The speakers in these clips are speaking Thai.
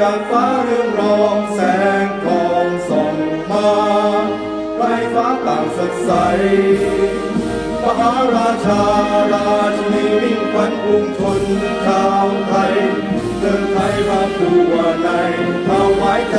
จากฟ้าเรื่องรอ ใสมหาราชาราชนีมิ่งขวัญกรุงทนชาวไทยเดินไทยมาผูวในถวายใจ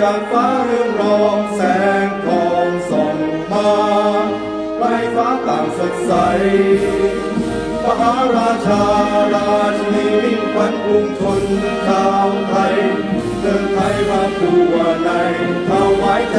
จากฟ้าเรื่องรองแสงทองส่องมาไร้ฟ้าต่างสดใสมหาราชาราชินีมิ่งขวัญกรุงทนชาวไทยเดินไทยมาตัวในถวายใจ